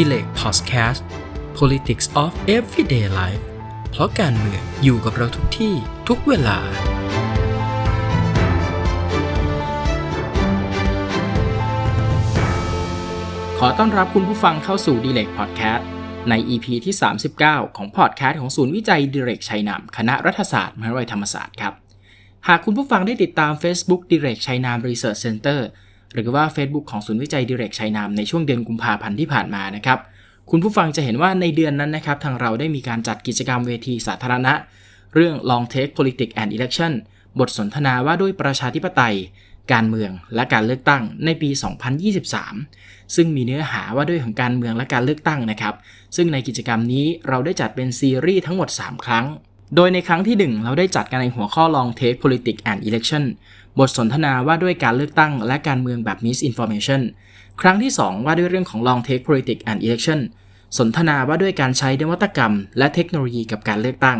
Delay Podcast Politics of Everyday Life เพราะการเมืองอยู่กับเราทุกที่ทุกเวลา ขอต้อนรับคุณผู้ฟังเข้าสู่ d i l e c Podcast ใน EP ที่ 39 ของพอดแคสต์ของศูนย์วิจัยดิเรกชัยนามคณะรัฐศาสตร์มหาวิทยาลัยธรรมศาสตร์ครับ หากคุณผู้ฟังได้ติดตาม Facebook ดิเรกชัยนาม Research Center หรือว่า Facebook ของศูนย์วิจัยดิเรกชัยนามในช่วงเดือนกุมภาพันธ์ที่ผ่านมานะครับ คุณผู้ฟังจะเห็นว่าในเดือนนั้นนะครับ ทางเราได้มีการจัดกิจกรรมเวทีสาธารณะ เรื่อง Long Take Politics and Election บทสนทนาว่าด้วยประชาธิปไตย การเมืองและการเลือกตั้งในปี 2023 ซึ่งมีเนื้อหาว่าด้วยของการเมืองและการเลือกตั้งนะครับ ซึ่งในกิจกรรมนี้เราได้จัดเป็นซีรีส์ทั้งหมด 3 ครั้ง โดยในครั้งที่ 1 เราได้จัดกันในหัวข้อ Long Take Politics and Election บทสนทนาว่าด้วยการเลือกตั้งและการเมืองแบบ misinformation ครั้งที่ 2 ว่าด้วยเรื่องของ Long Take Politics and Election สนทนาว่าด้วยการใช้นวัตกรรม และเทคโนโลยีกับการเลือกตั้ง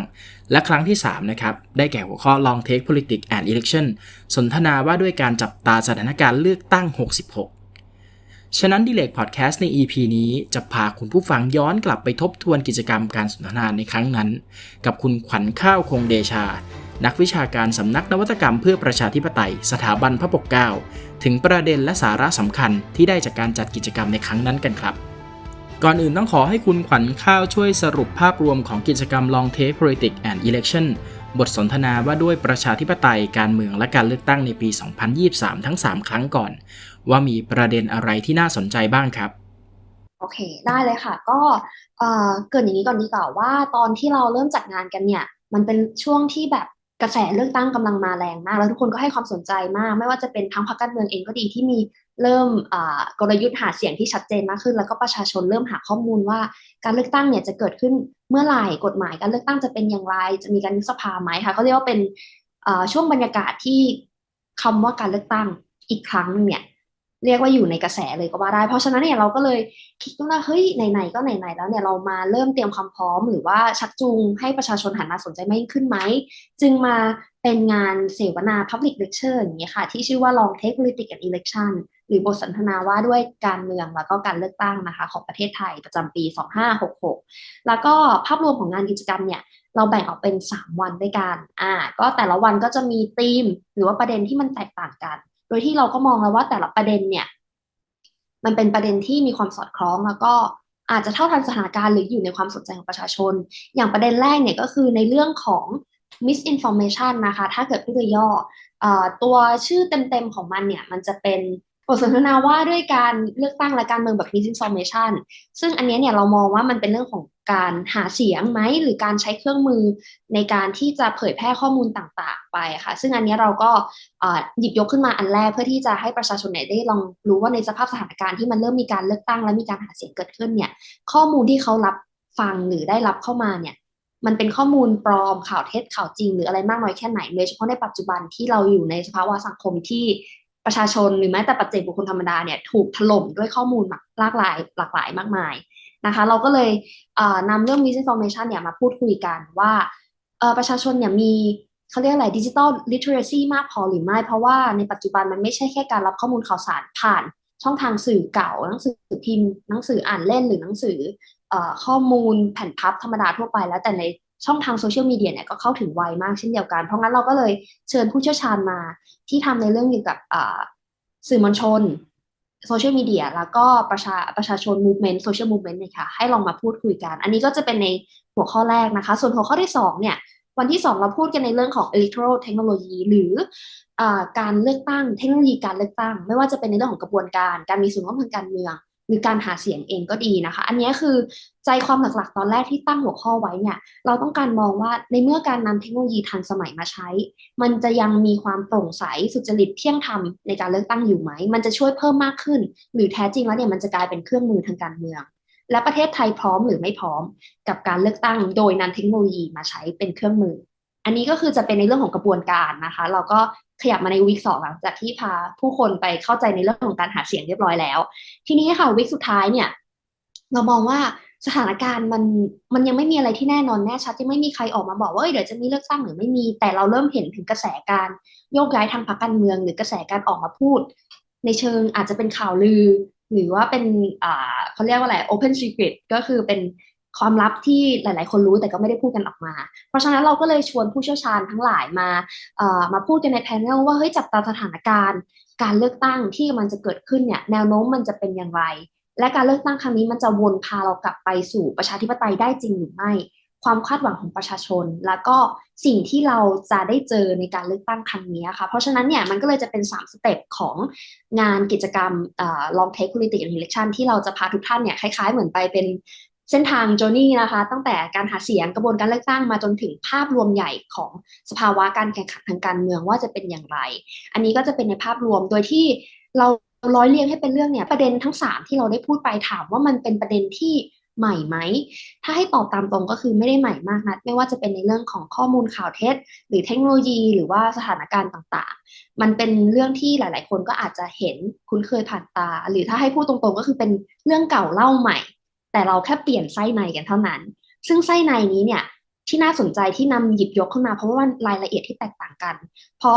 และครั้งที่ 3 นะครับ ได้แก่หัวข้อ Long Take Politics and Election สนทนาว่าด้วยการจับตาสถานการณ์เลือกตั้ง 66 ฉะนั้นดีเลกพอดแคสต์ใน EP นี้จะพาคุณผู้ฟังย้อนกลับไปทบทวนกิจกรรมการสนทนาในครั้งนั้น กับคุณขวัญข้าวคงเดชา นักวิชาการสำนักนวัตกรรมเพื่อประชาธิปไตย สถาบันพระปกเกล้าถึงประเด็นและสาระสำคัญที่ได้จากการจัดกิจกรรมในครั้งนั้นกันครับ ก่อนอื่นต้องขอให้คุณขวัญข้าวช่วยสรุปภาพรวมของกิจกรรม Long Take Politics and Election บทสนทนาว่าด้วยประชาธิปไตยการเมืองและการเลือกตั้งในปี 2023 ทั้ง 3 ครั้งก่อน ว่ามีประเด็นอะไรที่น่าสนใจบ้างครับโอเค ได้เลยค่ะ ก็เอ่อเกรินอย่างนี้ก่อนดีกว่าว่า ตอนที่เราเริ่มจัดงานกันเนี่ย มันเป็นช่วงที่แบบกระแสเลือกตั้งกำลังมาแรงมาก แล้วทุกคนก็ให้ความสนใจมาก ไม่ว่าจะเป็นทั้งพรรคการเมืองเองก็ดีที่มีเริ่มกลยุทธ์หาเสียงที่ชัดเจนมากขึ้น แล้วก็ประชาชนเริ่มหาข้อมูลว่า การเลือกตั้งเนี่ยจะเกิดขึ้นเมื่อไหร่กฎหมายการเลือกตั้งจะเป็นอย่างไร จะมีการยุบสภาไหมคะเขาเรียกว่าเป็นช่วงบรรยากาศที่คำว่าการเลือกตั้งอีกครั้งหนึงเนี่ย เรียกว่าอยู่ในกระแสเลยก็ว่าได้ เพราะฉะนั้นเนี่ยเราก็เลยคิดว่าเฮ้ยไหนๆก็ไหนๆแล้วเนี่ยเรามาเริ่มเตรียมความพร้อม หรือว่าชักจูงให้ประชาชนหันมาสนใจมากยิ่งขึ้นไหม จึงมาเป็นงานเสวนา Public Lecture อย่างนี้ยค่ะ ที่ชื่อว่า Long Take Politics and Election หรือบทสนทนาว่าด้วยการเมืองแล้วก็การเลือกตั้งนะคะของประเทศไทยประจำปี 2566 แล้วก็ภาพรวมของงานกิจกรรมเนี่ยเราแบ่งออกเป็น 3 วันด้วยกัน อ่า ก็แต่ละวันก็จะมีธีม หรือว่าประเด็นที่มันแตกต่างกัน ดยที่เราก็มองแล้วว่าแต่ละประเด็นเนี่ย มันเป็นประเด็นที่มีความสอดคล้องแล้วก็อาจจะเท่าทันสถานการณ์หรืออยู่ในความสนใจของประชาชน อย่างประเด็นแรกเนี่ยก็คือในเรื่องของ misinformation นะคะ ถ้าเกิดพูดย่ออตัวชื่อเต็มๆของมันเนี่ย มันจะเป็น บทสนทนาว่าด้วยการเลือกตั้งและการเมืองแบบ misinformation ซึ่งอันนี้เนี่ยเรามองว่ามันเป็นเรื่องของการหาเสียงไหมหรือการใช้เครื่องมือในการที่จะเผยแพร่ข้อมูลต่างๆ ไปค่ะ ซึ่งอันนี้เราก็หยิบยกขึ้นมาอันแรกเพื่อที่จะให้ประชาชนเนี่ยได้ลองรู้ว่าในสภาพสถานการณ์ที่มันเริ่มมีการเลือกตั้งและมีการหาเสียงเกิดขึ้นเนี่ย ข้อมูลที่เขารับฟังหรือได้รับเข้ามาเนี่ยมันเป็นข้อมูลปลอมข่าวเท็จข่าวจริง หรืออะไรมากน้อยแค่ไหนโดยเฉพาะในปัจจุบันที่เราอยู่ในสภาวะสังคมที่ ประชาชนหรือแม้แต่ปัจเจกบุคคลธรรมดาเนี่ยถูกถล่มด้วยข้อมูลหลากหลายหลากหลายมากมายนะคะ เราก็เลยเอ่อนำเรื่อง misinformation เนี่ยมาพูดคุยกันว่าประชาชนเนี่ยมีเขาเรียกอะไรดิจิ t a ลลิ t เ r อซีมากพอหรือไม่ เพราะว่าในปัจจุบันมันไม่ใช่แค่การรับข้อมูลข่าวสารผ่านช่องทางสื่อเก่า หนังสือพิมพ์หนังสืออ่านเล่นหรือหนังสืออข้อมูลแผ่นพับธรรมดาทั่วไปแล้วแต่ใน ช่องทางโซเชียลมีเดียเนี่ยก็เข้าถึงไวมากเช่นเดียวกัน เพราะงั้นเราก็เลยเชิญผู้เชี่ยวชาญมาที่ทำในเรื่องเกี่ยวกับสื่อมวลชนโซเชียลมีเดียแล้วก็ประชาประชาชนมูฟเมนต์โซเชียลมูฟเมนต์เนี่ยค่ะให้ลองมาพูดคุยกัน อันนี้ก็จะเป็นในหัวข้อแรกนะคะ ส่วนหัวข้อที่สองเนี่ย วันที่ 2 เราพูดกันในเรื่องของ electoral technology หรืออการเลือกตั้งเทคโนโลยีการเลือกตั้ง ไม่ว่าจะเป็นในเรื่องของกระบวนการ การมีส่วนร่วมทางการเมือง หรือการหาเสียงเองก็ดีนะคะ อันนี้คือใจความหลักๆ ตอนแรกที่ตั้งหัวข้อไว้เนี่ย เราต้องการมองว่าในเมื่อการนำเทคโนโลยีทันสมัยมาใช้ มันจะยังมีความโปร่งใสสุจริตเที่ยงธรรมในการเลือกตั้งอยู่ไหม มันจะช่วยเพิ่มมากขึ้น หรือแท้จริงแล้วเนี่ยมันจะกลายเป็นเครื่องมือทางการเมือง และประเทศไทยพร้อมหรือไม่พร้อม กับการเลือกตั้งโดยนำเทคโนโลยีมาใช้เป็นเครื่องมือ อันนี้ก็คือจะเป็นในเรื่องของกระบวนการนะคะ เราก็ขยับมาในวิกสองหลังจากที่พาผู้คนไปเข้าใจในเรื่องของการหาเสียงเรียบร้อยแล้ว ทีนี้ค่ะวิกสุดท้ายเนี่ย เรามองว่าสถานการณ์มันมันยังไม่มีอะไรที่แน่นอนแน่ชัดยังไม่มีใครออกมาบอกว่าเอ้ยเดี๋ยวจะมีเลือกตั้งหรือไม่มี แต่เราเริ่มเห็นถึงกระแสการโยกย้ายทางพรรคการเมือง หรือกระแสการออกมาพูด ในเชิงอาจจะเป็นข่าวลือ หรือว่าเป็นอ่าเขาเรียกว่าอะไร open secret ก็คือเป็น ความลับที่หลาย ๆ คนรู้แต่ก็ไม่ได้พูดกันออกมา เพราะฉะนั้นเราก็เลยชวนผู้เชี่ยวชาญทั้งหลายมามาพูดกันในแพนเนลว่าเฮ้ยจับตาสถานการณ์ การเลือกตั้งที่มันจะเกิดขึ้นเนี่ยแนวโน้มมันจะเป็นอย่างไร และการเลือกตั้งครั้งนี้มันจะวนพาเรากลับไปสู่ประชาธิปไตยได้จริงหรือไม่ ความคาดหวังของประชาชน แล้วก็สิ่งที่เราจะได้เจอในการเลือกตั้งครั้งนี้ค่ะเพราะฉะนั้นเนี่ยมันก็เลยจะเป็น 3 สเต็ปของงานกิจกรรมเอ่อ long take politics and election ที่เราจะพาทุกท่านเนี่ยคล้าย ๆ เหมือนไปเป็น เส้นทางโจนี่นะคะ ตั้งแต่การหาเสียงกระบวนการเลือกตั้งมาจนถึงภาพรวมใหญ่ของสภาวะการแข่งขันทางการเมืองว่าจะเป็นอย่างไร อันนี้ก็จะเป็นในภาพรวมโดยที่เราร้อยเรียงให้เป็นเรื่องเนี่ยประเด็นทั้ง 3 ที่เราได้พูดไปถามว่ามันเป็นประเด็นที่ใหม่ไหม ถ้าให้ตอบตามตรงก็คือไม่ได้ใหม่มากนะไม่ว่าจะเป็นในเรื่องของข้อมูลข่าวเท็จ หรือเทคโนโลยี หรือว่าสถานการณ์ต่างๆ มันเป็นเรื่องที่หลาย ๆ คนก็อาจจะเห็นคุ้นเคยผ่านตา หรือถ้าให้พูดตรงๆ ก็คือเป็นเรื่องเก่าเล่าใหม่ แต่เราแค่เปลี่ยนไส้ในกันเท่านั้น ซึ่งไส้ในนี้เนี่ยที่น่าสนใจที่นำหยิบยกขึ้นมาเพราะว่ารายละเอียดที่แตกต่างกัน พอ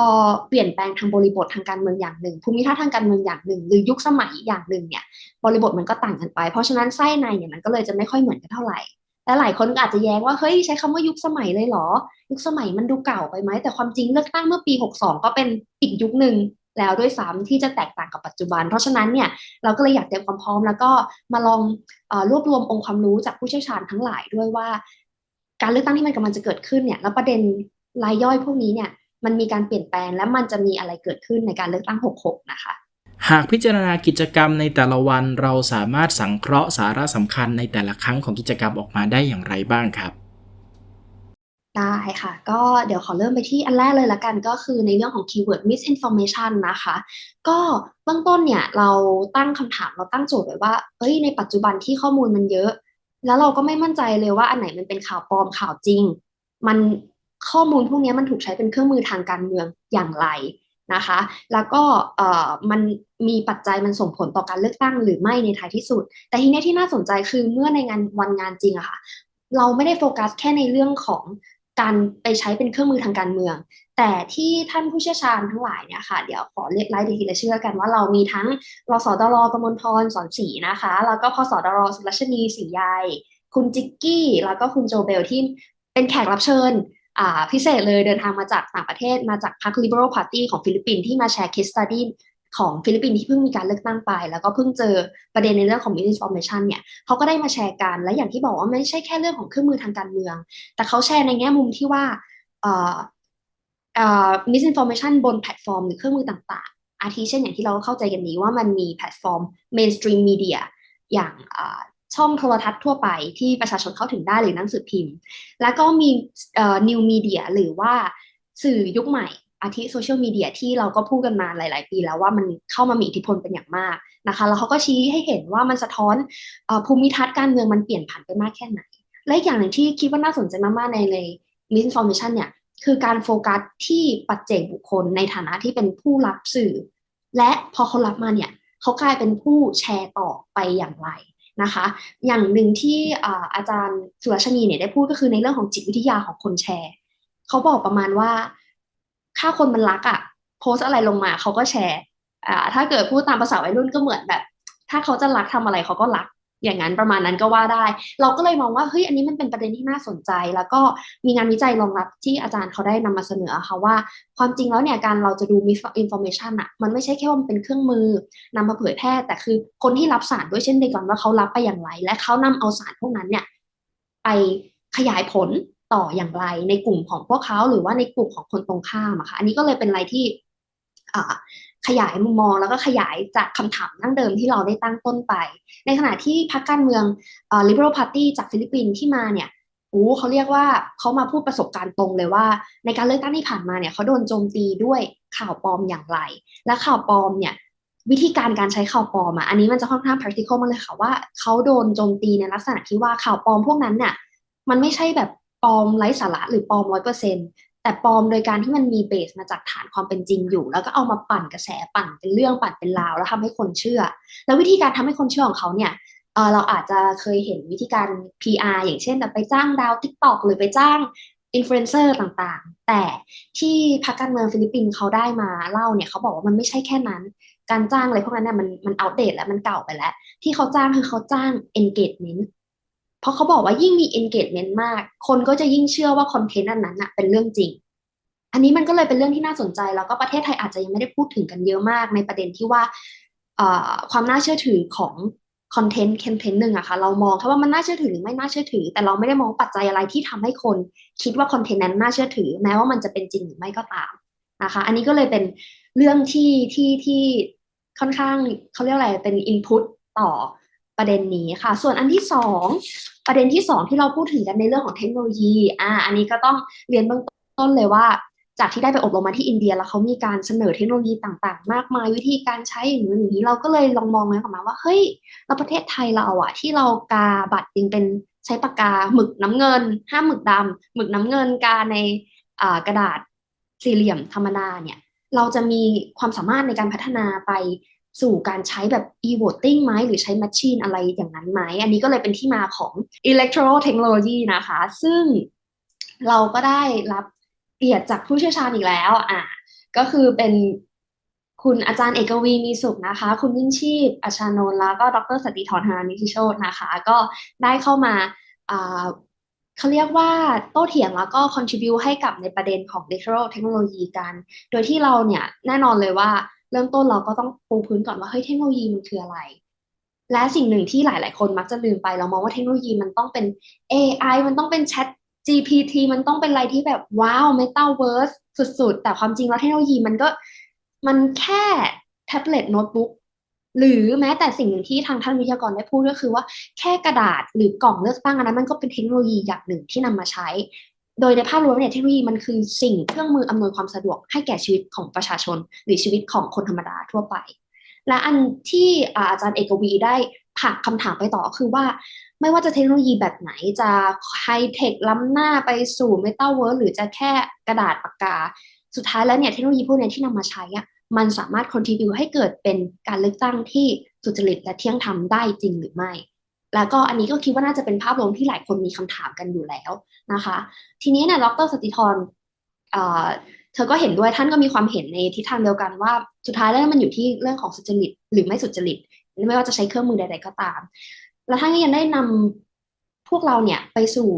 เปลี่ยนแปลงทางบริบททางการเมืองอย่างหนึ่ง ภูมิทัศน์ทางการเมืองอย่างหนึ่ง หรือยุคสมัยอย่างหนึ่งเนี่ยบริบทมันก็ต่างกันไป เพราะฉะนั้นไส้ในเนี่ยมันก็เลยจะไม่ค่อยเหมือนกันเท่าไหร่และหลายคนอาจจะแย้งว่าเฮ้ยใช้คำว่ายุคสมัยเลยเหรอ ยุคสมัยมันดูเก่าไปไหมแต่ความจริงเลือกตั้งเมื่อปี 62 ก็เป็นอีกยุคหนึ่ง แล้วด้วยซ้ำที่จะแตกต่างกับปัจจุบัน เพราะฉะนั้นเนี่ยเราก็เลยอยากเตรียมความพร้อม แล้วก็มาลองอรวบรวมองค์ความรู้จากผู้เชี่ยวชาญทั้งหลายด้วยว่า การเลือกตั้งที่มันกำลังจะเกิดขึ้นเนี่ยแล้วประเด็นรายย่อยพวกนี้เนี่ยมันมีการเปลี่ยนแปลงและมันจะมีอะไรเกิดขึ้นในการเลือกตั้ง 66 นะคะ หากพิจารณากิจกรรมในแต่ละวันเราสามารถสังเคราะห์สาระสำคัญในแต่ละครั้งของกิจกรรมออกมาได้อย่างไรบ้างครับ ได้ค่ะ ก็เดี๋ยวขอเริ่มไปที่อันแรกเลยละกันก็คือในเรื่องของ keyword misinformation นะคะ ก็เบื้องต้นเนี่ยเราตั้งคำถามเราตั้งโจทย์ไว้ว่า เอ้ยในปัจจุบันที่ข้อมูลมันเยอะ แล้วเราก็ไม่มั่นใจเลยว่าอันไหนมันเป็นข่าวปลอมข่าวจริง มันข้อมูลพวกนี้มันถูกใช้เป็นเครื่องมือทางการเมืองอย่างไรนะคะ แล้วก็เอ่อมันมีปัจจัยมันส่งผลต่อการเลือกตั้งหรือไม่ในท้ายที่สุด แต่ทีนี้ที่น่าสนใจคือเมื่อในงานวันงานจริงอะค่ะเราไม่ได้โฟกัสแค่ในเรื่องของ การไปใช้เป็นเครื่องมือทางการเมือง แต่ที่ท่านผู้เชี่ยวชาญทั้งหลายเนี่ยค่ะ เดี๋ยวขอเรียกไล่ทีละเชื่อกันว่าเรามีทั้งรสดรกมลพรสอนศรีนะคะ แล้วก็พสดรสุรชนีศรีใยคุณจิกกี้ แล้วก็คุณโจเบลที่เป็นแขกรับเชิญพิเศษเลยเดินทางมาจากต่างประเทศมาจากพรรค Liberal Party ของฟิลิปปินส์ที่มาแชร์ case study ของฟิลิปปินส์ที่เพิ่งมีการเลือกตั้งไป แล้วก็เพิ่งเจอประเด็นในเรื่องของ misinformation เนี่ยเขาก็ได้มาแชร์กัน และอย่างที่บอกว่าไม่ใช่แค่เรื่องของเครื่องมือทางการเมือง แต่เขาแชร์ในแง่มุมที่ว่าเอ่อเอ่อ misinformation บนแพลตฟอร์ม หรือเครื่องมือต่างๆ อาทิเช่นอย่างที่เราเข้าใจกันนี้ว่ามันมีแพลตฟอร์ม mainstream media อย่างช่องโทรทัศน์ทั่วไปที่ประชาชนเข้าถึงได้หรือหนังสือพิมพ์ แล้วก็มีเอ่อ new media หรือว่าสื่อยุคใหม่ อาทิโซเชียลมีเดียที่เราก็พูดกันมาหลาย ๆ ปีแล้วว่ามันเข้ามามีอิทธิพลเป็นอย่างมากนะคะ แล้วเขาก็ชี้ให้เห็นว่ามันสะท้อนอภูมิทัศน์การเมืองมันเปลี่ยนผันไปมากแค่ไหน และอีกอย่างหนึ่งที่คิดว่าน่าสนใจมาก ๆ ในใน misinformation เนี่ยคือการโฟกัสที่ปัจเจกบุคคลในฐานะที่เป็นผู้รับสื่อ และพอเขารับมาเนี่ยเขากลายเป็นผู้แชร์ต่อไปอย่างไรนะคะ อย่างหนึ่งที่อาจารย์สุรชนีเนี่ยได้พูดก็คือในเรื่องของจิตวิทยาของคนแชร์เขาบอกประมาณว่า ถ้าคนมันรักอะ่ะ โพสอะไรลงมาเขาก็แชร์ อ่า ถ้าเกิดพูดตามภาษาวัยรุ่นก็เหมือนแบบ ถ้าเขาจะรักทำอะไรเขาก็รัก อย่างนั้นประมาณนั้นก็ว่าได้ เราก็เลยมองว่าเฮ้ยอันนี้มันเป็นประเด็นที่น่าสนใจ แล้วก็มีงานวิจัยรองรับที่อาจารย์เขาได้นำมาเสนอค่ะว่า ความจริงแล้วเนี่ยการเราจะดู misinformation อะมันไม่ใช่แค่ว่ามันเป็นเครื่องมือนำมาเผยแพร่แต่คือคนที่รับสารด้วยเช่นเดียวกันว่าเขารับไปอย่างไร และเขานำเอาสารพวกนั้นเนี่ยไปขยายผล ต่ออย่างไรในกลุ่มของพวกเขาหรือว่าในกลุ่มของคนตรงข้ามอะค่ะอันนี้ก็เลยเป็นอะไรที่ขยายมุมมองแล้วก็ขยายจากคำถามนั่งเดิมที่เราได้ตั้งต้นไป ในขณะที่พรรคการเมือง Liberal Party จากฟิลิปปินส์ที่มาเนี่ยโอ้เขาเรียกว่าเขามาพูดประสบการณ์ตรงเลยว่า ในการเลือกตั้งที่ผ่านมาเนี่ยเขาโดนโจมตีด้วยข่าวปลอมอย่างไร และข่าวปลอมเนี่ยวิธีการการใช้ข่าวปลอมอะอันนี้มันจะค่อนข้าง practical มากเลยค่ะว่าเขาโดนโจมตีในลักษณะที่ว่าข่าวปลอมพวกนั้นเนี่ยมันไม่ใช่แบบ ปลอมไร้สาระหรือปลอมร้อยเปอร์เซ็นต์แต่ปลอมโดยการที่มันมีเบสมาจากฐานความเป็นจริงอยู่ แล้วก็เอามาปั่นกระแสปั่นเป็นเรื่องปั่นเป็นราว แล้วทำให้คนเชื่อ แล้ววิธีการทำให้คนเชื่อของเขาเนี่ยเราอาจจะเคยเห็นวิธีการ PR อย่างเช่นไปจ้างดาว TikTok หรือไปจ้างอินฟลูเอนเซอร์ต่างๆ แต่ที่พรรคการเมืองฟิลิปปินส์เขาได้มาเล่าเนี่ยเขาบอกว่ามันไม่ใช่แค่นั้น การจ้างอะไรพวกนั้นเนี่ยมันมันอัปเดตแล้วมันเก่าไปแล้ว ที่เขาจ้างคือเขาจ้าง engagement เพราะเขาบอกว่ายิ่งมี engagement มาก คนก็จะยิ่งเชื่อว่าคอนเทนต์อันนั้นน่ะเป็นเรื่องจริง อันนี้มันก็เลยเป็นเรื่องที่น่าสนใจ แล้วก็ประเทศไทยอาจจะยังไม่ได้พูดถึงกันเยอะมาก ในประเด็นที่ว่าความน่าเชื่อถือของคอนเทนต์คอนเทนต์หนึ่งอะค่ะเรามองแค่ว่ามันน่าเชื่อถือหรือไม่น่าเชื่อถือ แต่เราไม่ได้มองปัจจัยอะไรที่ทำให้คนคิดว่าคอนเทนต์นั้นน่าเชื่อถือ แม้ว่ามันจะเป็นจริงหรือไม่ก็ตามนะคะ อันนี้ก็เลยเป็นเรื่องที่ที่ที่ค่อนข้างเขาเรียกอะไรเป็นอินพุตต่อ ประเด็นนี้ค่ะ ส่วนอันที่สองประเด็นที่สองที่เราพูดถึงกันในเรื่องของเทคโนโลยีอ่าอันนี้ก็ต้องเรียนเบื้องต้นเลยว่า จากที่ได้ไปอบรมมาที่อินเดียแล้วเขามีการเสนอเทคโนโลยีต่างๆ มากมายวิธีการใช้อย่างนู้นอย่างนี้เราก็เลยลองมองเลยออกมาว่าเฮ้ยเราประเทศไทยเราอะที่เรากาบัตรยังเป็นใช้ปากกาหมึกน้ำเงิน ห้ามหมึกดำหมึกน้ำเงินกาในอ่ากระดาษสี่เหลี่ยมธรรมดาเนี่ยเราจะมีความสามารถในการพัฒนาไป สู่การใช้แบบ e-voting ไหมหรือใช้ machine อะไรอย่างนั้นไหม อันนี้ก็เลยเป็นที่มาของ electoral technology นะคะ ซึ่งเราก็ได้รับเกียรติจากผู้เชี่ยวชาญอีกแล้วอะก็คือเป็นคุณอาจารย์เอกวีมีสุขนะคะ คุณยิ่งชีพอาชานนท์แล้วก็ดรสติธรหานิติโชตนะคะ ก็ได้เข้ามาเขาเรียกว่าโต้เถียงแล้วก็ contribute ให้กับในประเด็นของ digital technology กัน โดยที่เราเนี่ยแน่นอนเลยว่า เริ่มต้นเราก็ต้องปูพื้นก่อนว่าเฮ้ยเทคโนโลยีมันคืออะไร และสิ่งหนึ่งที่หลาย ๆ คนมักจะลืมไปเรามองว่าเทคโนโลยีมันต้องเป็น AI มันต้องเป็น Chat GPT มันต้องเป็นอะไรที่แบบว้าว Metaverse สุด ๆ แต่ความจริงแล้วเทคโนโลยีมันก็มันแค่แท็บเล็ตโน้ตบุ๊กหรือแม้แต่สิ่งหนึ่งที่ทางท่านวิทยากรได้พูดก็คือว่าแค่กระดาษหรือกล่องเลือกตั้งอันนั้นมันก็เป็นเทคโนโลยีอย่างหนึ่งที่นำมาใช้ โดยในภาพรวมเนี่ยเทคโนโลยีมันคือสิ่งเครื่องมืออำนวยความสะดวกให้แก่ชีวิตของประชาชน หรือชีวิตของคนธรรมดาทั่วไป และอันที่อาจารย์เอกวีได้ผลักคำถามไปต่อคือว่า ไม่ว่าจะเทคโนโลยีแบบไหนจะไฮเทคล้ำหน้าไปสู่เมตาเวิร์สหรือจะแค่กระดาษปากกา สุดท้ายแล้วเนี่ยเทคโนโลยีพวกนี้ที่นำมาใช้อะมันสามารถ contribute ให้เกิดเป็นการเลือกตั้งที่สุจริตและเที่ยงธรรมได้จริงหรือไม่ แล้วก็อันนี้ก็คิดว่าน่าจะเป็นภาพรวมที่หลายคนมีคำถามกันอยู่แล้วนะคะ ทีนี้เนี่ยดรสติธรเธอก็เห็นด้วยท่านก็มีความเห็นในทิศทางเดียวกันว่าสุดท้ายแล้วมันอยู่ที่เรื่องของสุจริตหรือไม่สุจริตไม่ว่าจะใช้เครื่องมือใด ๆก็ตาม แล้วท่านก็ยังได้นำพวกเราเนี่ยไปสู่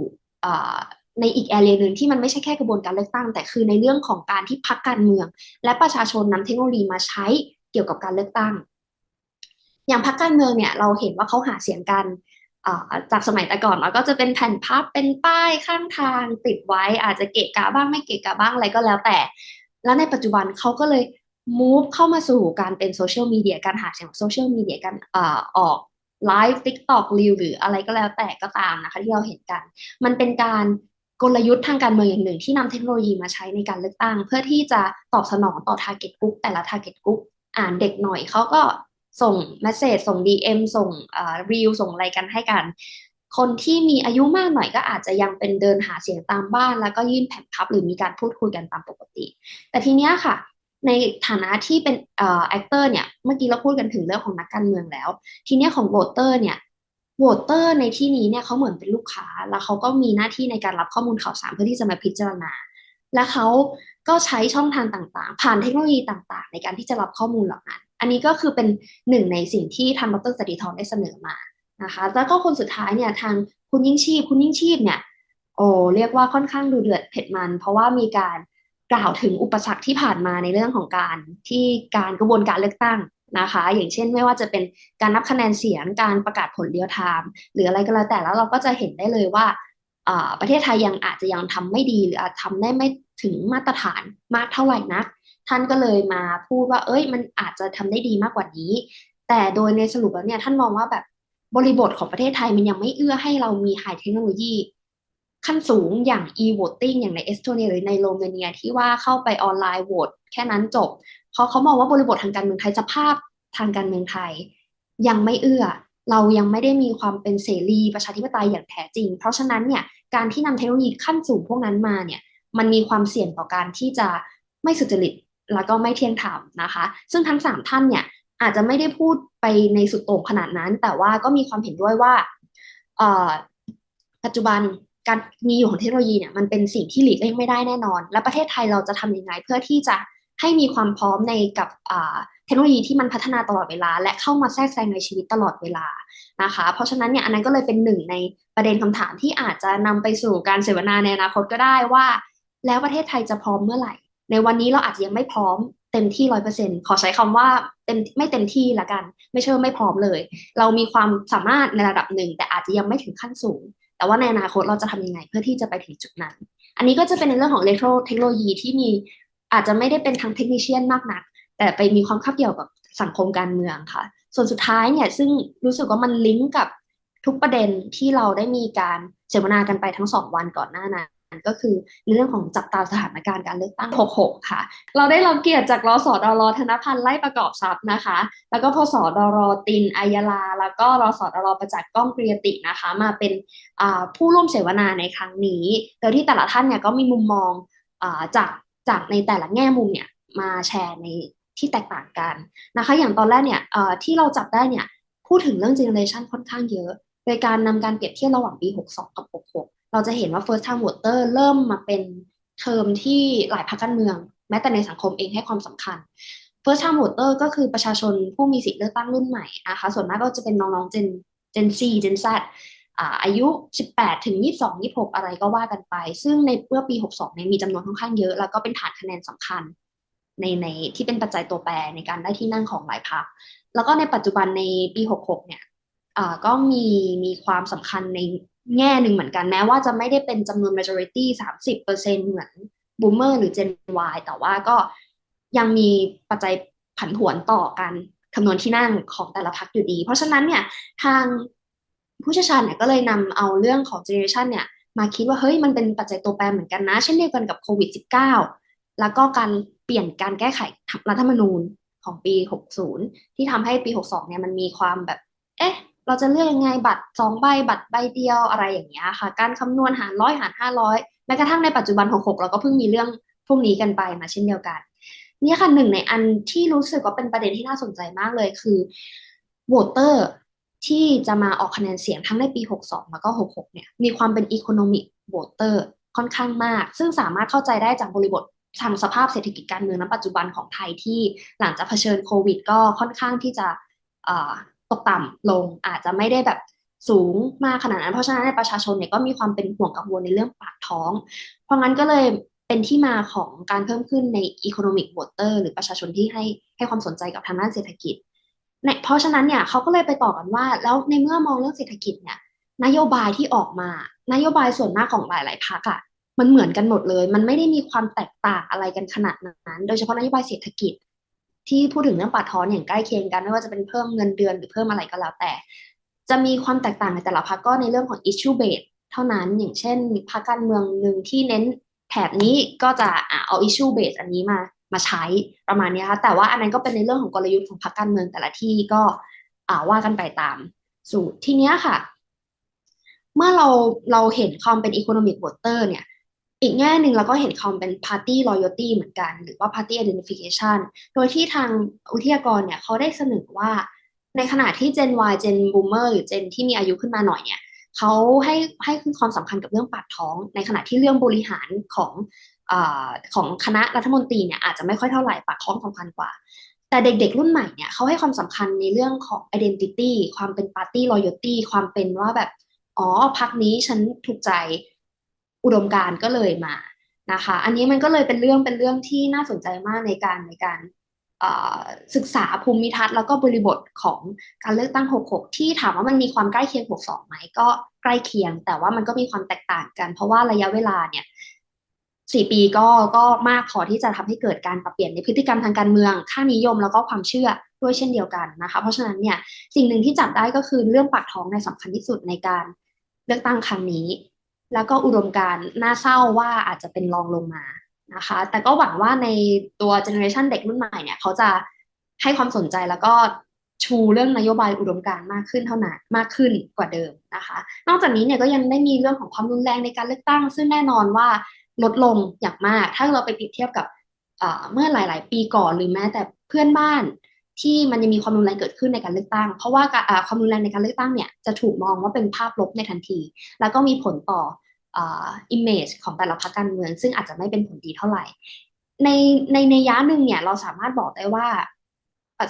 ในอีกแอเรียหนึ่งที่มันไม่ใช่แค่กระบวนการเลือกตั้ง แต่คือในเรื่องของการที่พักการเมือง และประชาชนนำเทคโนโลยีมาใช้เกี่ยวกับการเลือกตั้ง อย่างพักการเมืองเนี่ยเราเห็นว่าเขาหาเสียงกัน จากสมัยแต่ก่อนเราก็จะเป็นแผ่นพับเป็นป้ายข้างทางติดไว้ อาจจะเกะกะบ้างไม่เกะกะบ้างอะไรก็แล้วแต่ แล้วในปัจจุบันเขาก็เลย move เข้ามาสู่การเป็นโซเชียลมีเดียการหาเสียงโซเชียลมีเดียการออกไลฟ์ติ๊กต็อกรีวหรืออะไรก็แล้วแต่ก็ตามนะคะที่เราเห็นกัน มันเป็นการกลยุทธ์ทางการเมืองอย่างหนึ่งที่นำเทคโนโลยีมาใช้ในการเลือกตั้ง เพื่อที่จะตอบสนองต่อ target group แต่ละ target group อ่านเด็กหน่อยเขาก็ ส่งเมสเซจส่ง DM ส่งรีวส่งอะไรกันให้กัน คนที่มีอายุมากหน่อยก็อาจจะยังเป็นเดินหาเสียงตามบ้าน แล้วก็ยื่นแผ่นพับหรือมีการพูดคุยกันตามปกติ แต่ทีเนี้ยค่ะในฐานะที่เป็นเอ่อแอคเตอร์เนี่ยเมื่อกี้เราพูดกันถึงเรื่องของนักการเมืองแล้ว ทีเนี้ยของโหวตเตอร์เนี่ยโหวตเตอร์ในที่นี้เนี่ยเขาเหมือนเป็นลูกค้า แล้วเขาก็มีหน้าที่ในการรับข้อมูลข่าวสารเพื่อที่จะมาพิจารณา และเขาก็ใช้ช่องทางต่างๆ ผ่านเทคโนโลยีต่างๆ ในการที่จะรับข้อมูลเหล่านั้น อันนี้ก็คือเป็นหนึ่งในสิ่งที่ทางดรสติธรได้เสนอมานะคะแล้วก็คนสุดท้ายเนี่ยทางคุณยิ่งชีพ คุณยิ่งชีพเนี่ยโอ้เรียกว่าค่อนข้างดูเดือดเผ็ดมัน เพราะว่ามีการกล่าวถึงอุปสรรคที่ผ่านมาในเรื่องของการที่การกระบวนการเลือกตั้งนะคะ อย่างเช่นไม่ว่าจะเป็นการนับคะแนนเสียงการประกาศผลเรียลไทม์หรืออะไรก็แล้วแต่แล้วเราก็จะเห็นได้เลยว่าประเทศไทยยังอาจจะยังทำไม่ดีหรืออาจทำได้ไม่ถึงมาตรฐานมากเท่าไหร่นัก ท่านก็เลยมาพูดว่า เอ้ย มันอาจจะทำได้ดีมากกว่านี้ แต่โดยในสรุปแล้วเนี่ยท่านมองว่าแบบบริบทของประเทศไทยมันยังไม่เอื้อให้เรามีไฮเทคโนโลยีขั้นสูงอย่าง e-voting อย่างในเอสโตเนียหรือในโรมาเนียที่ว่าเข้าไปออนไลน์โหวตแค่นั้นจบ เพราะเขามองว่าบริบททางการเมืองไทยสภาพทางการเมืองไทย ยังไม่เอื้อ เรายังไม่ได้มีความเป็นเสรีประชาธิปไตยอย่างแท้จริง เพราะฉะนั้นเนี่ยการที่นำเทคโนโลยีขั้นสูงพวกนั้นมาเนี่ยมันมีความเสี่ยงต่อการที่จะไม่สุจริต แล้วก็ไม่เที่ยงธรรมนะคะ ซึ่งทั้งสามท่านเนี่ยอาจจะไม่ได้พูดไปในสุดโต่งขนาดนั้น แต่ว่าก็มีความเห็นด้วยว่าปัจจุบันการมีอยู่ของเทคโนโลยีเนี่ยมันเป็นสิ่งที่หลีกเลี่ยงไม่ได้แน่นอน และประเทศไทยเราจะทำยังไงเพื่อที่จะให้มีความพร้อมในกับเทคโนโลยีที่มันพัฒนาตลอดเวลา และเข้ามาแทรกแซงในชีวิตตลอดเวลานะคะ เพราะฉะนั้นเนี่ยอันนั้นก็เลยเป็นหนึ่งในประเด็นคำถามที่อาจจะนำไปสู่การเสวนาในอนาคตก็ได้ว่า แล้วประเทศไทยจะพร้อมเมื่อไหร่ ในวันนี้เราอาจจะยังไม่พร้อมเต็มที่ร้อยเปอร์เซ็นขอใช้คำว่าเต็มไม่เต็มที่ละกัน ไม่เชื่อไม่พร้อมเลย เรามีความสามารถในระดับหนึ่ง แต่อาจจะยังไม่ถึงขั้นสูง แต่ว่าในอนาคตเราจะทำยังไงเพื่อที่จะไปถึงจุดนั้น อันนี้ก็จะเป็นในเรื่องของเลโทรเทคโนโลยีที่มีอาจจะไม่ได้เป็นทางเทคนิชเชียนมากนัก แต่ไปมีความคับเกี่ยวกับสังคมการเมืองค่ะ ส่วนสุดท้ายเนี่ยซึ่งรู้สึกว่ามันลิงก์กับทุกประเด็นที่เราได้มีการเสวนากันไปทั้งสองวันก่อนหน้านั้น ก็คือในเรื่องของจับตาสถานการณ์การเลือกตั้ง 66 ค่ะ เราได้รับเกียรติจากรสดรธนพันธ์ไล่ประกอบทรัพย์นะคะ แล้วก็พสดรตินอัยลา แล้วก็รสดรประจักษ์ก้องเกรียตินะคะ มาเป็นผู้ร่วมเสวนาในครั้งนี้ โดยที่แต่ละท่านเนี่ยก็มีมุมมองอจากจากในแต่ละแง่มุมเนี่ยมาแชร์ในที่แตกต่างกันนะคะ อย่างตอนแรกเนี่ยที่เราจับได้เนี่ยพูดถึงเรื่องเจเนอเรชันค่อนข้างเยอะ โดยการนำการเปรียบเทียบระหว่างปี 62 กับ 66 เราจะเห็นว่า first time voter เริ่มมาเป็นเทอมที่หลายพรรคการเมือง แม้แต่ในสังคมเองให้ความสำคัญ first time voter ก็คือประชาชนผู้มีสิทธิ์เลือกตั้งรุ่นใหม่นะคะส่วนมากก็จะเป็นน้องๆ Gen Gen C Gen Z อายุ 18 ถึง 22 26 อะไรก็ว่ากันไป ซึ่งในเมื่อปี 62เนี่ยมีจำนวนค่อนข้างเยอะ แล้วก็เป็นฐานคะแนนสำคัญ ในในที่เป็นปัจจัยตัวแปรในการได้ที่นั่งของหลายพรรค แล้วก็ในปัจจุบันในปี 66 เนี่ยก็มีมีความสำคัญใน แง่หนึ่งเหมือนกันแม้ว่าจะไม่ได้เป็นจำนวน majority 30%เหมือน boomer หรือ Gen Y แต่ว่าก็ยังมีปัจจัยผันผวนต่อกันคำนวณที่นั่งของแต่ละพรรคอยู่ดี เพราะฉะนั้นเนี่ยทางผู้เชี่ยวชาญเนี่ยก็เลยนำเอาเรื่องของ generation เนี่ยมาคิดว่าเฮ้ยมันเป็นปัจจัยตัวแปรเหมือนกันนะ เช่นเดียวกันกับโควิด -19 แล้วก็การเปลี่ยนการแก้ไขรัฐธรรมนูญของปี 60 ที่ทำให้ปี 62 เนี่ยมันมีความแบบ เอ๊ะ เราจะเลือกยังไงบัตรสองใบบัตรใบเดียวอะไรอย่างเงี้ยค่ะ การคำนวณหารร้อยหารห้าร้อยแม้กระทั่งในปัจจุบันหกหกเราก็เพิ่งมีเรื่องพวกนี้กันไปมาเช่นเดียวกันนี่ค่ะหนึ่งในอันที่รู้สึกว่าเป็นประเด็นที่น่าสนใจมากเลยคือโหวตเตอร์ที่จะมาออกคะแนนเสียงทั้งในปี 62 แล้วก็ 66 เนี่ย มีความเป็นอีโคโนมิกโหวตเตอร์ค่อนข้างมาก ซึ่งสามารถเข้าใจได้จากบริบททางสภาพเศรษฐกิจการเมืองณปัจจุบันของไทยที่หลังจากเผชิญโควิด ก็ค่อนข้างที่จะ ตกต่ำลงอาจจะไม่ได้แบบสูงมากขนาดนั้น เพราะฉะนั้นในประชาชนเนี่ยก็มีความเป็นห่วงกังวลในเรื่องปากท้อง เพราะงั้นก็เลยเป็นที่มาของการเพิ่มขึ้นใน economic voter หรือประชาชนที่ให้ให้ความสนใจกับทางด้านเศรษฐกิจเนี่ยเพราะฉะนั้นเนี่ยเขาก็เลยไปต่อกันว่า แล้วในเมื่อมองเรื่องเศรษฐกิจเนี่ยนโยบายที่ออกมา นโยบายส่วนมากของหลาย ๆพรรคอะมันเหมือนกันหมดเลย มันไม่ได้มีความแตกต่างอะไรกันขนาดนั้น โดยเฉพาะนโยบายเศรษฐกิจ ที่พูดถึงเรื่องปากท้อนอย่างใกล้เคียงกัน ไม่ว่าจะเป็นเพิ่มเงินเดือนหรือเพิ่มอะไรก็แล้วแต่ จะมีความแตกต่างในแต่ละพรรคก็ในเรื่องของ issue base เท่านั้นอย่างเช่นพรรคการเมืองหนึ่งที่เน้นแถบนี้ก็จะเอา issue base อันนี้มามาใช้ประมาณนี้ค่ะแต่ว่าอันนั้นก็เป็นในเรื่องของกลยุทธ์ของพรรคการเมืองแต่ละที่ก็ว่ากันไปตามสูตรทีนี้ค่ะ เมื่อเราเราเห็นความเป็น economic voter เนี่ย อีกแง่หนึ่งเราก็เห็นความเป็น party loyalty เหมือนกัน หรือว่า party identification โดยที่ทางวิทยากรเนี่ยเขาได้เสนอว่าในขณะที่ Gen Y Gen Boomer หรือ Gen ที่มีอายุขึ้นมาหน่อยเนี่ยเขาให้ให้คือความสำคัญกับเรื่องปากท้อง ในขณะที่เรื่องบริหารของอของคณะรัฐมนตรีเนี่ยอาจจะไม่ค่อยเท่าไหร่ปากท้องสำคัญกว่า แต่เด็กๆ รุ่นใหม่เนี่ยเขาให้ความสำคัญในเรื่องของ identity ความเป็น party loyalty ความเป็นว่าแบบอ๋อพักนี้ฉันถูกใจ อุดมการก็เลยมานะคะ อันนี้มันก็เลยเป็นเรื่องเป็นเรื่องที่น่าสนใจมากในการในการศึกษาภูมิทัศน์แล้วก็บริบทของการเลือกตั้ง 66 ที่ถามว่ามันมีความใกล้เคียง 62 ไหมก็ใกล้เคียง แต่ว่ามันก็มีความแตกต่างกัน เพราะว่าระยะเวลาเนี่ยสี่ปีก็ก็มากพอที่จะทำให้เกิดการปรับเปลี่ยนในพฤติกรรมทางการเมือง ค่านิยมแล้วก็ความเชื่อด้วยเช่นเดียวกันนะคะ เพราะฉะนั้นเนี่ยสิ่งหนึ่งที่จับได้ก็คือเรื่องปากท้องในสำคัญที่สุดในการเลือกตั้งครั้งนี้ แล้วก็อุดมการน่าเศร้าว่าอาจจะเป็นรองลงมานะคะ แต่ก็หวังว่าในตัวเจเนอเรชันเด็กรุ่นใหม่เนี่ยเขาจะให้ความสนใจแล้วก็ชูเรื่องนโยบายอุดมการมากขึ้นเท่านั้นมากขึ้นกว่าเดิมนะคะ นอกจากนี้เนี่ยก็ยังได้มีเรื่องของความรุนแรงในการเลือกตั้ง ซึ่งแน่นอนว่าลดลงอย่างมาก ถ้าเราไปเปรียบเทียบกับเมื่อหลาย ๆ ปีก่อนหรือแม้แต่เพื่อนบ้าน ที่มันยังมีความรุนแรงเกิดขึ้นในการเลือกตั้ง เพราะว่าความรุนแรงในการเลือกตั้งเนี่ยจะถูกมองว่าเป็นภาพลบในทันที แล้วก็มีผลต่ออิมเมจของแต่ละพรรคการเมือง ซึ่งอาจจะไม่เป็นผลดีเท่าไหร่ ในในในย้าหนึ่งเนี่ยเราสามารถบอกได้ว่า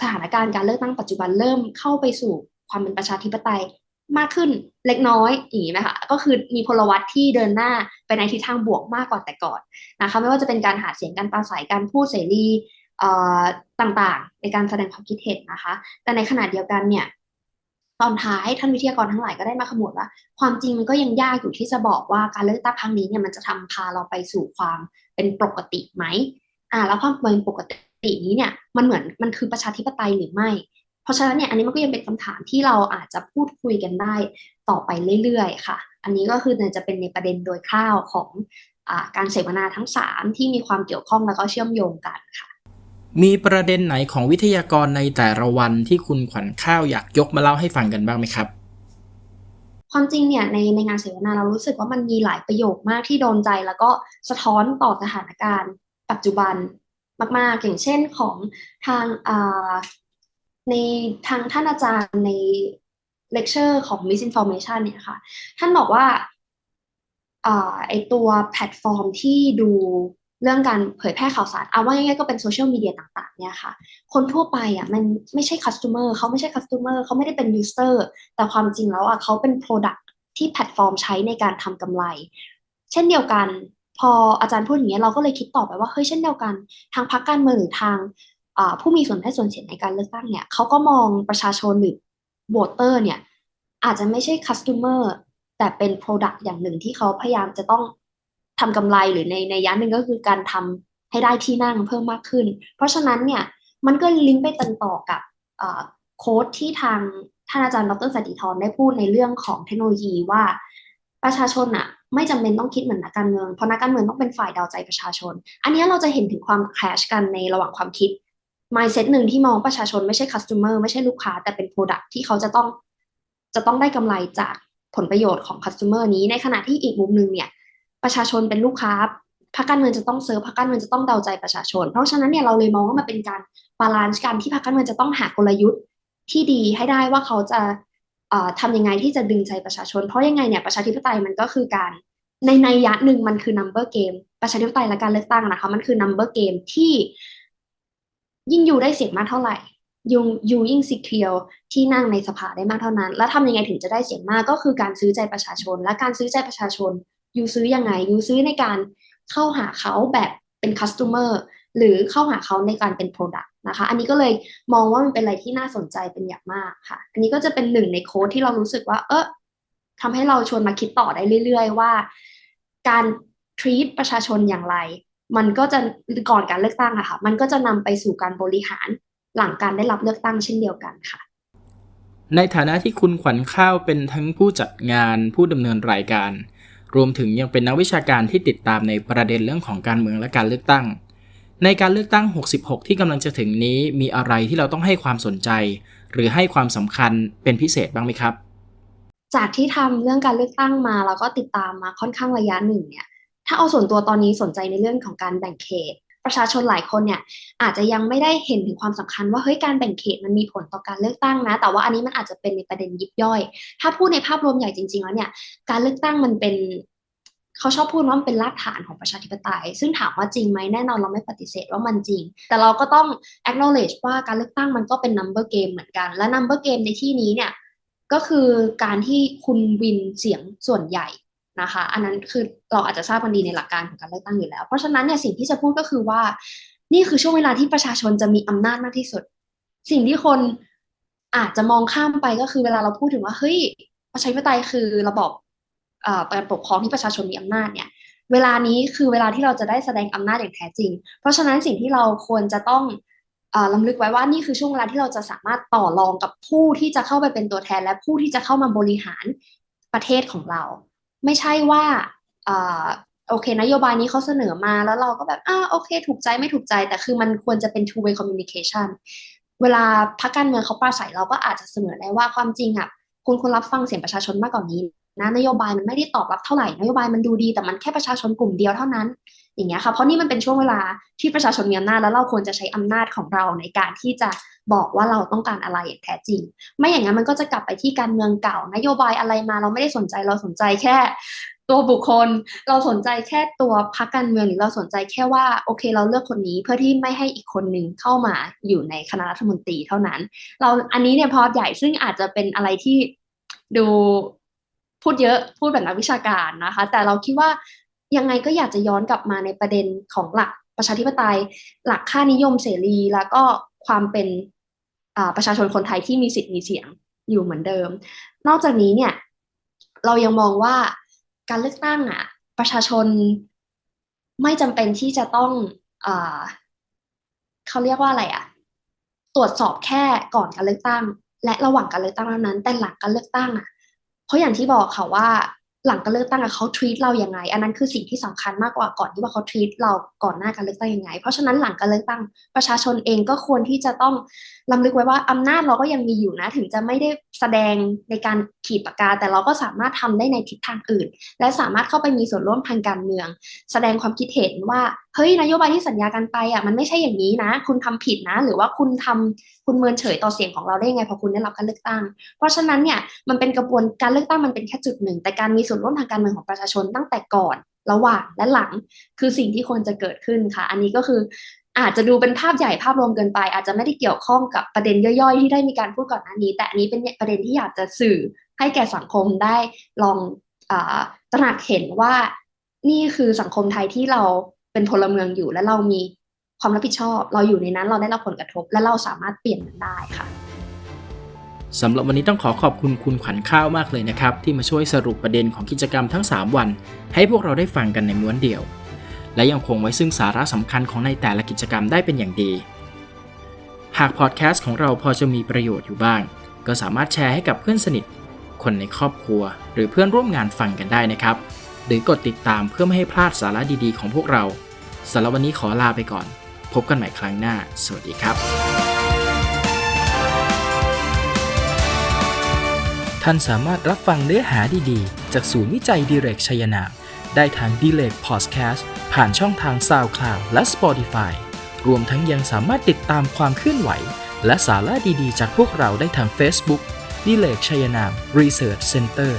สถานการณ์การเลือกตั้งปัจจุบันเริ่มเข้าไปสู่ความเป็นประชาธิปไตยมากขึ้นเล็กน้อยอย่างนี้ไหมคะก็คือมีพลวัตที่เดินหน้าไปในทิศทางบวกมากกว่าแต่ก่อนนะคะไม่ว่าจะเป็นการหาเสียงการปราศัยการพูดเสรี ต่างๆ ในการแสดงความคิดเห็นนะคะ แต่ในขณะเดียวกันเนี่ยตอนท้ายท่านวิทยากรทั้งหลายก็ได้มาขมวดว่า ความจริงมันก็ยังยากอยู่ที่จะบอกว่าการเลือกตั้งครั้งนี้เนี่ยมันจะทำพาเราไปสู่ความเป็นปกติไหมอ่า แล้วความเป็นปกตินี้เนี่ยมันเหมือนมันคือประชาธิปไตยหรือไม่ เพราะฉะนั้นเนี่ยอันนี้มันก็ยังเป็นคำถามที่เราอาจจะพูดคุยกันได้ต่อไปเรื่อยๆ ค่ะ อันนี้ก็คือจะเป็นในประเด็นโดยคร่าวของอการเสวนาทั้งสามที่มีความเกี่ยวข้องแล้วก็เชื่อมโยงกันค่ะ มีประเด็นไหนของวิทยากรในแต่ละวันที่คุณขวัญข้าวอยากยกมาเล่าให้ฟังกันบ้างไหมครับ ความจริงเนี่ยในในงานเสวนาเรารู้สึกว่ามันมีหลายประโยคมากที่โดนใจแล้วก็สะท้อนต่อสถานการณ์ ปัจจุบันมากๆอย่างเช่นของทางในทางท่านอาจารย์ในเลคเชอร์ของ misinformation เนี่ยค่ะ ท่านบอกว่าไอตัวแพลตฟอร์มที่ดู เรื่องการเผยแพร่ข่าวสารเอาว่าง่ายๆก็เป็นโซเชียลมีเดียต่างๆเนี่ยค่ะ คนทั่วไปอะมันไม่ใช่คัสเตอร์เขาไม่ใช่คัสเตอร์เขาไม่ได้เป็นยูเซอร์แต่ความจริงแล้วอะเขาเป็นโปรดักที่แพลตฟอร์มใช้ในการทำกำไร เช่นเดียวกัน พออาจารย์พูดอย่างนี้เราก็เลยคิดต่อไปว่าเฮ้ยเช่นเดียวกัน ทางพรรคการเมืองหรือทางผู้มีส่วนได้ส่วนเสียในการเลือกตั้งเนี่ยเขาก็มองประชาชนหรือโหวตเตอร์เนี่ยอาจจะไม่ใช่คัสเตอร์แต่เป็นโปรดักต์อย่างหนึ่งที่เขาพยายามจะต้อง ทำกำไรหรือในในยันหนึ่งก็คือการทำให้ได้ที่นั่งเพิ่มมากขึ้น เพราะฉะนั้นเนี่ยมันก็ลิงก์ไปตันต่อกับโค้ดที่ทางท่านอาจารย์ดรสติธรได้พูดในเรื่องของเทคโนโลยีว่าประชาชนอะไม่จำเป็นต้องคิดเหมือนนักการเมืองเพราะนักการเมืองต้องเป็นฝ่ายเดาใจประชาชน อันนี้เราจะเห็นถึงความแคชกันในระหว่างความคิด mindset หนึ่งที่มองประชาชนไม่ใช่ customer ไม่ใช่ลูกค้า แต่เป็น product ที่เขาจะต้องจะต้องได้กำไรจากผลประโยชน์ของ customer นี้ในขณะที่อีกมุมหนึ่งเนี่ย ประชาชนเป็นลูกค้าพรรคการเมืองจะต้องเซิร์ฟพรรคการเมืองจะต้องเดาใจประชาชน เพราะฉะนั้นเนี่ยเราเลยมองว่ามันเป็นการบาลานซ์กันที่พรรคการเมืองจะต้องหากลยุทธ์ที่ดีให้ได้ว่าเขาจะทำยังไงที่จะดึงใจประชาชน เพราะยังไงเนี่ยประชาธิปไตยมันก็คือการในในยะหนึ่งมันคือ number game ประชาธิปไตยและการเลือกตั้งนะคะมันคือ number game ที่ยิ่งอยู่ได้เสียงมากเท่าไหร่ยูยูยิ่งสิเคียวที่นั่งในสภาได้มากเท่านั้น แล้วทำยังไงถึงจะได้เสียงมากก็คือการซื้อใจประชาชน และการซื้อใจประชาชน ยูซื้อยังไงยูซื้อในการเข้าหาเขาแบบเป็นคัสเตอร์หรือเข้าหาเขาในการเป็น Product นะคะ อันนี้ก็เลยมองว่ามันเป็นอะไรที่น่าสนใจเป็นอย่างมากค่ะ อันนี้ก็จะเป็นหนึ่งในโค้ดที่เรารู้สึกว่า เออทำให้เราชวนมาคิดต่อได้เรื่อย ๆ ว่า การ treat ประชาชนอย่างไร มันก็จะก่อนการเลือกตั้งอะค่ะ มันก็จะนำไปสู่การบริหารหลังการได้รับเลือกตั้งเช่นเดียวกันค่ะ ในฐานะที่คุณขวัญข้าวเป็นทั้งผู้จัดงานผู้ดำเนินรายการ รวมถึงยังเป็นนักวิชาการที่ติดตามในประเด็นเรื่องของการเมืองและการเลือกตั้ง ในการเลือกตั้ง 66 ที่กำลังจะถึงนี้มีอะไรที่เราต้องให้ความสนใจ หรือให้ความสำคัญเป็นพิเศษบ้างไหมครับ จากที่ทำเรื่องการเลือกตั้งมาแล้วก็ติดตามมาค่อนข้างระยะหนึ่งเนี่ยถ้าเอาส่วนตัวตอนนี้สนใจในเรื่องของการแบ่งเขต ประชาชนหลายคนเนี่ยอาจจะยังไม่ได้เห็นถึงความสำคัญว่าเฮ้ยการแบ่งเขตมันมีผลต่อการเลือกตั้งนะ แต่ว่าอันนี้มันอาจจะเป็นในประเด็นยิบย่อย ถ้าพูดในภาพรวมใหญ่จริง ๆ แล้วเนี่ยการเลือกตั้งมันเป็นเขาชอบพูดว่ามันเป็นรากฐานของประชาธิปไตย ซึ่งถามว่าจริงไหมแน่นอนเราไม่ปฏิเสธว่ามันจริง แต่เราก็ต้อง acknowledge ว่าการเลือกตั้งมันก็เป็น number game เหมือนกัน และ number game ในที่นี้เนี่ยก็คือการที่คุณวินเสียงส่วนใหญ่ นะคะ อันนั้นคือเราอาจจะทราบกันดีในหลักการของการเลือกตั้งอยู่แล้ว เพราะฉะนั้นเนี่ยสิ่งที่จะพูดก็คือว่า นี่คือช่วงเวลาที่ประชาชนจะมีอำนาจมากที่สุด สิ่งที่คนอาจจะมองข้ามไปก็คือเวลาเราพูดถึงว่าเฮ้ยประชาธิปไตยคือระบอบการปกครองที่ประชาชนมีอำนาจเนี่ย เวลานี้คือเวลาที่เราจะได้แสดงอำนาจอย่างแท้จริง เพราะฉะนั้นสิ่งที่เราควรจะต้องลำลึกไว้ว่านี่คือช่วงเวลาที่เราจะสามารถต่อรองกับผู้ที่จะเข้าไปเป็นตัวแทน และผู้ที่จะเข้ามาบริหารประเทศของเรา ไม่ใช่ว่าโอเคนโยบายนี้เขาเสนอมาแล้วเราก็แบบอ่าโอเค ถูกใจไม่ถูกใจ แต่คือมันควรจะเป็น two way communication เวลาพรรคการเมืองเขาปราศัยเราก็อาจจะเสนอได้ว่าความจริงอะคุณควรรับฟังเสียงประชาชนมากกว่านนี้นะนโยบายมันไม่ได้ตอบรับเท่าไหร่นโยบายมันดูดีแต่มันแค่ประชาชนกลุ่มเดียวเท่านั้น อย่างเงี้ยค่ะเพราะนี่มันเป็นช่วงเวลาที่ประชาชนมีอำนาจแล้วเราควรจะใช้อำนาจของเราในการที่จะ บอกว่าเราต้องการอะไรอย่างแท้จริง ไม่อย่างนั้นมันก็จะกลับไปที่การเมืองเก่า นโยบายอะไรมาเราไม่ได้สนใจเราสนใจแค่ตัวบุคคลเราสนใจแค่ตัวพรรคการเมืองหรือเราสนใจแค่ว่าโอเคเราเลือกคนนี้เพื่อที่ไม่ให้อีกคนหนึ่งเข้ามาอยู่ในคณะรัฐมนตรีเท่านั้น เราอันนี้เนี่ยพอใหญ่ซึ่งอาจจะเป็นอะไรที่ดูพูดเยอะพูดแบบนักวิชาการนะคะ แต่เราคิดว่ายังไงก็อยากจะย้อนกลับมาในประเด็นของหลักประชาธิปไตย หลักค่านิยมเสรีแล้วก็ความเป็น ประชาชนคนไทยที่มีสิทธิ์มีเสียงอยู่เหมือนเดิม นอกจากนี้เนี่ยเรายังมองว่าการเลือกตั้งอะประชาชนไม่จำเป็นที่จะต้องอเขาเรียกว่าอะไรอะตรวจสอบแค่ก่อนการเลือกตั้ง และระหว่างการเลือกตั้งเท่านั้น แต่หลังการเลือกตั้งอะ เพราะอย่างที่บอกค่ะว่า หลังการเลือกตั้งเขาทวีตเราอย่างไง อันนั้นคือสิ่งที่สำคัญมากกว่าก่อนที่ว่าเขาทวีตเราก่อนหน้าการเลือกตั้งยังไง เพราะฉะนั้นหลังการเลือกตั้งประชาชนเองก็ควรที่จะต้องลำลึกไว้ว่าอำนาจเราก็ยังมีอยู่นะ ถึงจะไม่ได้แสดงในการขีดปากกา แต่เราก็สามารถทำได้ในทิศทางอื่น และสามารถเข้าไปมีส่วนร่วมทางการเมือง แสดงความคิดเห็นว่าเฮ้ยนโยบายที่สัญญากันไปอะมันไม่ใช่อย่างนี้นะ คุณทำผิดนะ หรือว่าคุณทำคุณเมินเฉยต่อเสียงของเราได้ยังไงพอคุณได้รับการเลือกตั้ง เพราะฉะนั้นเนี่ยมันเป็นกระบวนการเลือกตั้งมันเป็นแค่จุดหนึ่ง แต่การมีส่วนร่วมทางการเมืองของประชาชนตั้งแต่ก่อนระหว่างและหลังคือสิ่งที่ควรจะเกิดขึ้นค่ะ อันนี้ก็คืออาจจะดูเป็นภาพใหญ่ภาพรวมเกินไป อาจจะไม่ได้เกี่ยวข้องกับประเด็นย่อยๆ ที่ได้มีการพูดก่อนหน้านี้ แต่อันนี้เป็นประเด็นที่อยากจะสื่อให้แก่สังคมได้ลองอาตระหนักเห็นว่านี่คือสังคมไทยที่เรา เป็นพลเมืองอยู่ และเรามีความรับผิดชอบ เราอยู่ในนั้นเราได้รับผลกระทบ และเราสามารถเปลี่ยนมันได้ค่ะสำหรับวันนี้ต้องขอขอบคุณคุณขวัญข้าวมากเลยนะครับ ที่มาช่วยสรุปประเด็นของกิจกรรมทั้ง 3 วัน ให้พวกเราได้ฟังกันในม้วนเดียว และยังคงไว้ซึ่งสาระสำคัญของในแต่ละกิจกรรมได้เป็นอย่างดี หากพอดแคสต์ของเราพอจะมีประโยชน์อยู่บ้าง ก็สามารถแชร์ให้กับเพื่อนสนิท คนในครอบครัว หรือเพื่อนร่วมงานฟังกันได้นะครับ หรือกดติดตามเพื่อไม่ให้พลาดสาระดีๆ ของพวกเรา สำหรับวันนี้ขอลาไปก่อน พบกันใหม่ครั้งหน้า สวัสดีครับ ท่านสามารถรับฟังเนื้อหาดีๆ จากศูนย์วิจัยดิเรกชัยนามได้ทาง d i l e g Podcast ผ่านช่องทาง SoundCloud และ Spotify รวมทั้งยังสามารถติดตามความเคลื่อนไหว และสาระดีๆ จากพวกเราได้ทาง Facebook d i l e g ชัยนาม Research Center